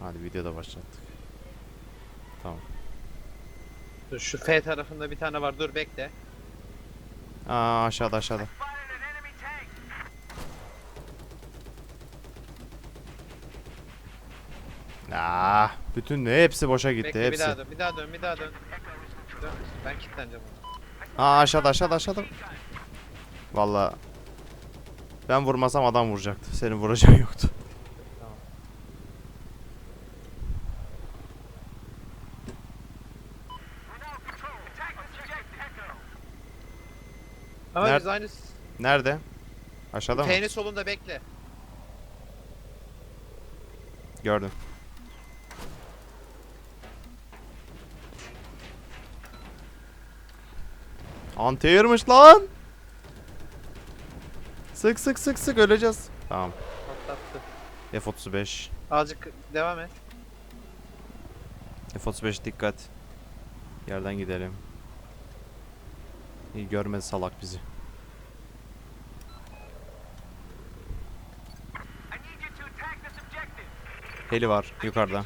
Hadi videoda başlattık. Tamam. Dur şu F tarafında bir tane var. Dur bekle. Aa aşağıda aşağıda. Ah, bütün hepsi boşa gitti Bekle bir hepsi. daha dön. Bir daha dön. Bir daha dön. Dön. Ben kilitleneceğim ona. Aa aşağıda aşağıda aşağıda. Valla ben vurmasam adam vuracaktı. Senin vuracağın yoktu. Tamam. Ama Nerede? biz aynı Nerede? Aşağıda mı? F'nin solunda bekle. Gördüm. Anti-air'mış lan. Sık sık sık sık öleceğiz. Tamam. Patlattı. F35. Azıcık devam et. F35 dikkat. Yerden gidelim. İyi görmedi salak bizi. Heli var yukarıda.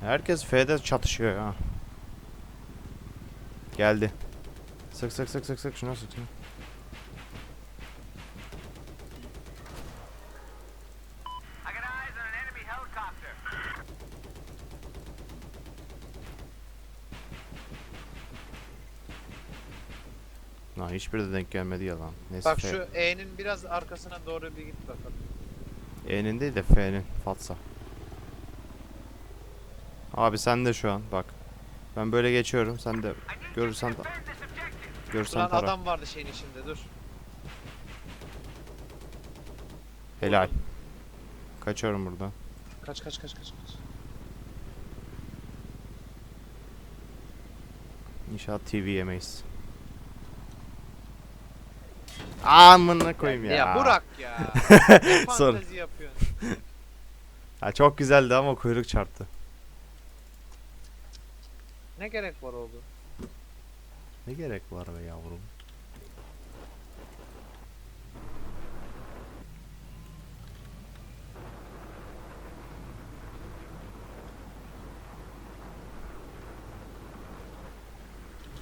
Herkes F'de çatışıyor ya. Geldi. Sık sık sık sık sık şuna sık. Lan hiçbiri de denk gelmedi ya lan. Neyse Bak F. şu E'nin biraz arkasına doğru bir git bakalım. E'nin değil de F'nin Fatsa. Abi sen de şu an bak. Ben böyle geçiyorum sen de görürsen de görürsen Lan tara. adam vardı şeyin içinde dur. Helal. Kaçıyorum buradan. Kaç kaç kaç kaç kaç. İnşaat TV yemeyiz. Amına koyayım ya. Ya Burak ya. ne fantezi yapıyorsun. Ha, çok güzeldi ama kuyruk çarptı. Ne gerek var oldu? Ne gerek var be yavrum?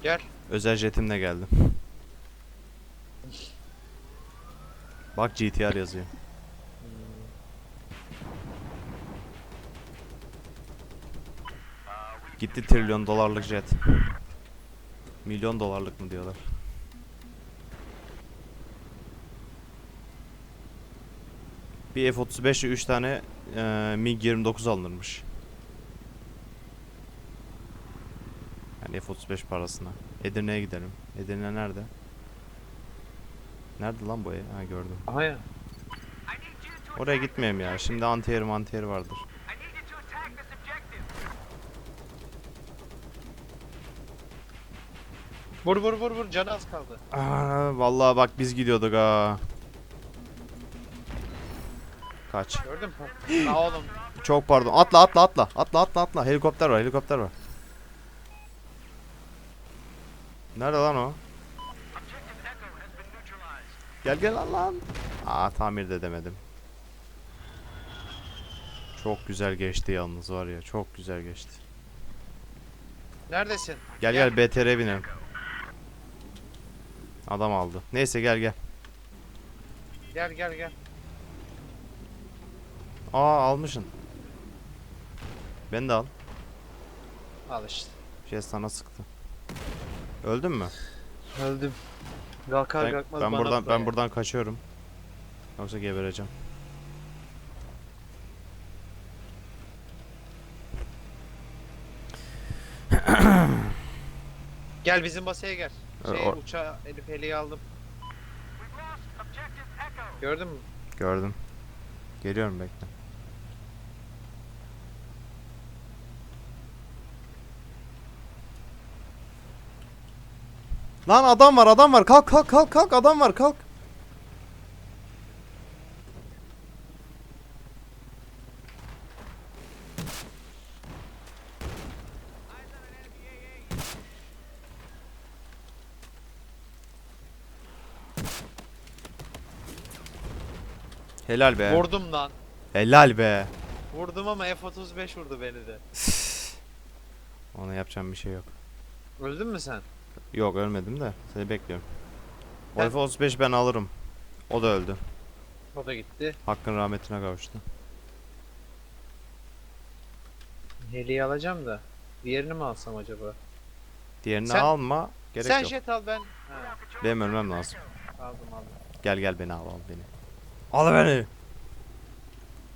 Gel. Özel jetimle geldim. Bak GTR yazıyor. Gitti trilyon dolarlık jet. Milyon dolarlık mı diyorlar. Bir F-35 ile 3 tane eee, MiG-29 alınırmış. Yani F-35 parasına. Edirne'ye gidelim. Edirne nerede? Nerede lan bu ev? Ha gördüm. Aha ya. Oraya gitmeyeyim ya. Şimdi anti-air manti-air vardır. Vur vur vur vur canı az kaldı. Aa, vallahi bak biz gidiyorduk ha. Kaç. Gördün mü? Aa oğlum. Çok pardon. Atla atla atla. Atla atla atla. Helikopter var helikopter var. Nerede lan o? Gel gel lan lan. Aa tamir de edemedim. Çok güzel geçti yalnız var ya. Çok güzel geçti. Neredesin? Gel gel BTR binelim. Adam aldı. Neyse gel gel. Gel gel gel. Aa almışsın. Ben de al. Al işte. Şey sana sıktı. Öldün mü? Öldüm. Kalkar Ben, kalkmaz ben bana buradan ben buradan kaçıyorum. Yoksa gebereceğim. Gel bizim basaya gel. Şey o- uçağı Elif Heli'yi aldım. Gördün mü? Gördüm. Geliyorum bekle. Lan adam var adam var kalk kalk kalk kalk adam var kalk. Helal be. Vurdum lan. Helal be. Vurdum ama F-35 vurdu beni de. Ona yapacağım bir şey yok. Öldün mü sen? Yok ölmedim de seni bekliyorum. Ben- F-35 ben alırım. O da öldü. O da gitti. Hakkın rahmetine kavuştu. Heli'yi alacağım da. Diğerini mi alsam acaba? Diğerini Sen- alma. Gerek sen yok. jet al ben. Ha, Benim ölmem lazım. aldım aldım. Gel gel beni al al beni. Al beni.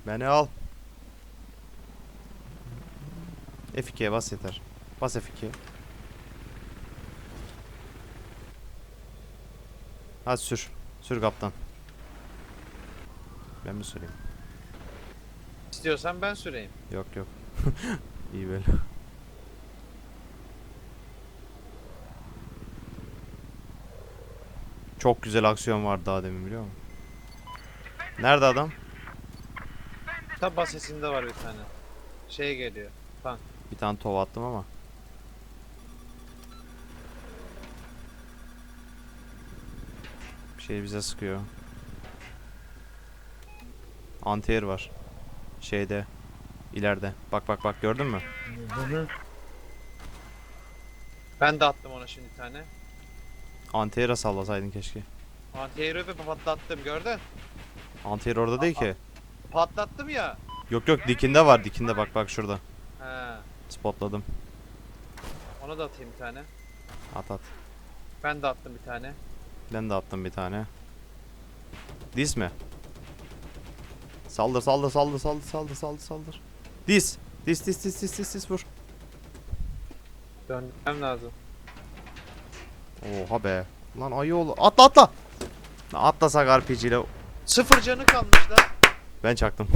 Beni al. F2'ye bas yeter. Bas F2'ye. Hadi sür. Sür kaptan. Ben mi süreyim? İstiyorsan ben süreyim. Yok yok. İyi böyle. Çok güzel aksiyon vardı daha demin biliyor musun? Nerede adam? Tab basesinde var bir tane. Şey geliyor. Bir tane tova attım ama. Şey bize sıkıyor. Antiyer var. Şeyde. ileride. Bak bak bak gördün mü? Ben de attım ona şimdi bir tane. Antiyer'e sallasaydın keşke. Anti-aerobi patlattım gördün? Antiyer orada değil ki. Patlattım ya. Yok yok dikinde var dikinde bak bak şurada. He. Spotladım. Ona da atayım bir tane. At at. Ben de attım bir tane. Ben de attım bir tane. Dis mi? Saldır saldır saldır saldır saldır saldır saldır. Dis. Dis dis dis dis dis dis vur. Dönmem lazım. Oha be. Lan ayı oğlu. Atla atla. Atlasak RPG ile Sıfır canı kalmış lan. ben çaktım.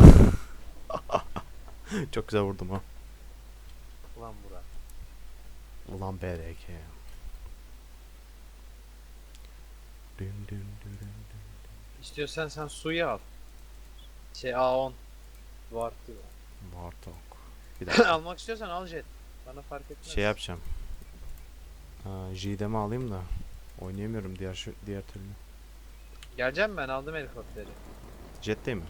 Çok güzel vurdum ha. Ulan Burak. Ulan BRK. Dün dün dün dün. İstiyorsan sen suyu al. Şey A10. Var diyor. Bartok. Bir dakika Almak istiyorsan al jet. Bana fark etmez. şey yapacağım. Ha, JDM'i alayım da oynayamıyorum diğer şu diğer türlü. Geleceğim ben aldım helikopteri. Jet değil mi?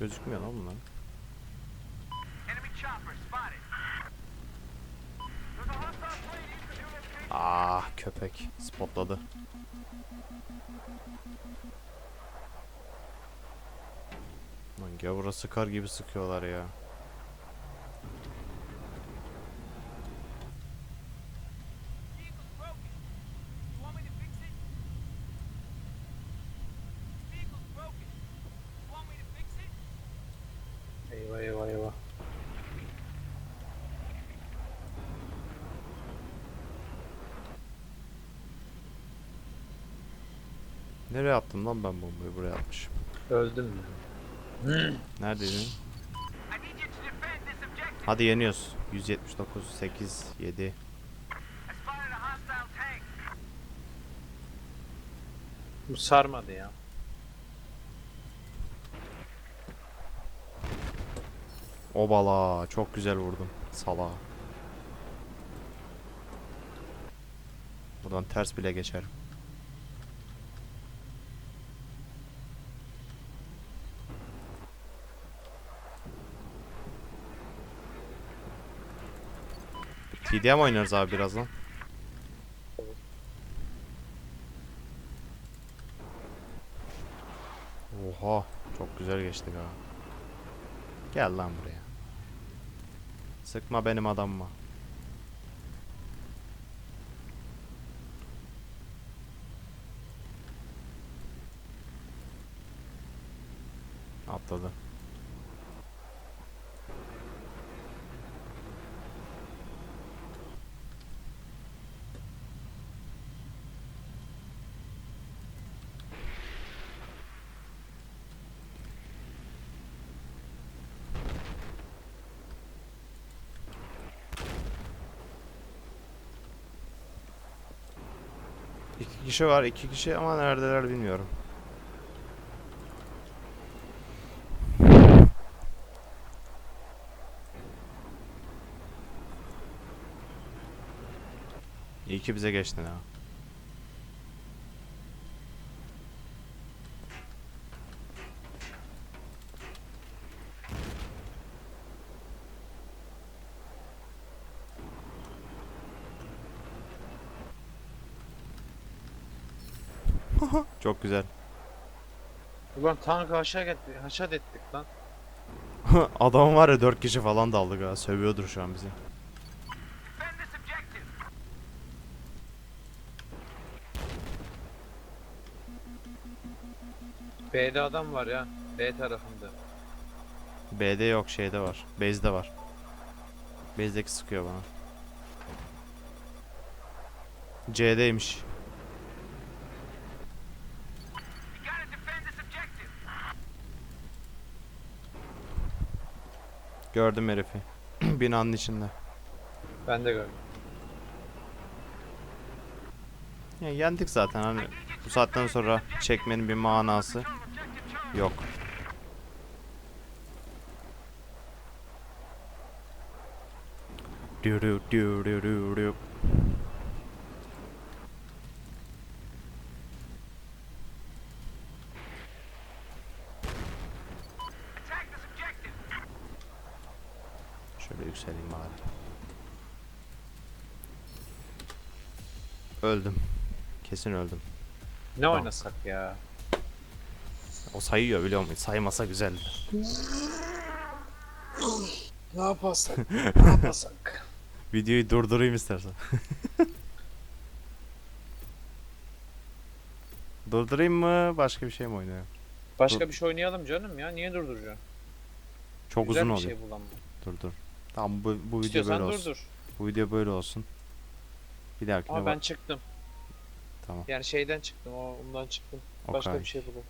Gözükmüyor lan bunlar. Ah köpek spotladı. Lan gavura sıkar gibi sıkıyorlar ya. Nereye attım lan ben bombayı buraya atmışım. Öldüm mü? Neredeydin? Hadi yeniyoruz. 179 8 7 I spotted a hostile tank. Bu sarmadı ya. Obala çok güzel vurdum. Sala. Buradan ters bile geçerim. TDM oynarız abi birazdan. Oha çok güzel geçtik ha. Gel lan buraya. Sıkma benim adamıma. Atladı. İki kişi var iki kişi ama neredeler bilmiyorum. İyi ki bize geçtin ha. Çok güzel. Ulan tankı haşat ettik, haşat ettik lan. Adam var ya 4 kişi falan daldık ha. Sövüyordur şu an bizi. B'de adam var ya. B tarafında. B'de yok şeyde var. Base'de var. Base'deki sıkıyor bana. C'deymiş. Gördüm herifi. Binanın içinde. Ben de gördüm. Ya yendik zaten hani bu saatten sonra çekmenin bir manası Control objective Charlie. yok. Dürü dürü dürü. Şöyle yükseleyim bari. Öldüm. Kesin öldüm. Ne oynasak ya? O sayıyor biliyor musun? Saymasa güzeldi. Ne yaparsak? ne yaparsak? Videoyu durdurayım istersen. Durdurayım mı? Başka bir şey mi oynayayım? Başka bir şey oynayalım canım ya. Niye durduracaksın? Çok Güzel uzun bir oluyor. şey bulalım. Dur dur. Tamam bu, bu video İstiyorsan böyle olsun. durdur. Bu video böyle olsun. Bir dahakine Ama bak. ben çıktım. Tamam. Yani şeyden çıktım. O ondan çıktım. Başka Okay. bir şey bulalım.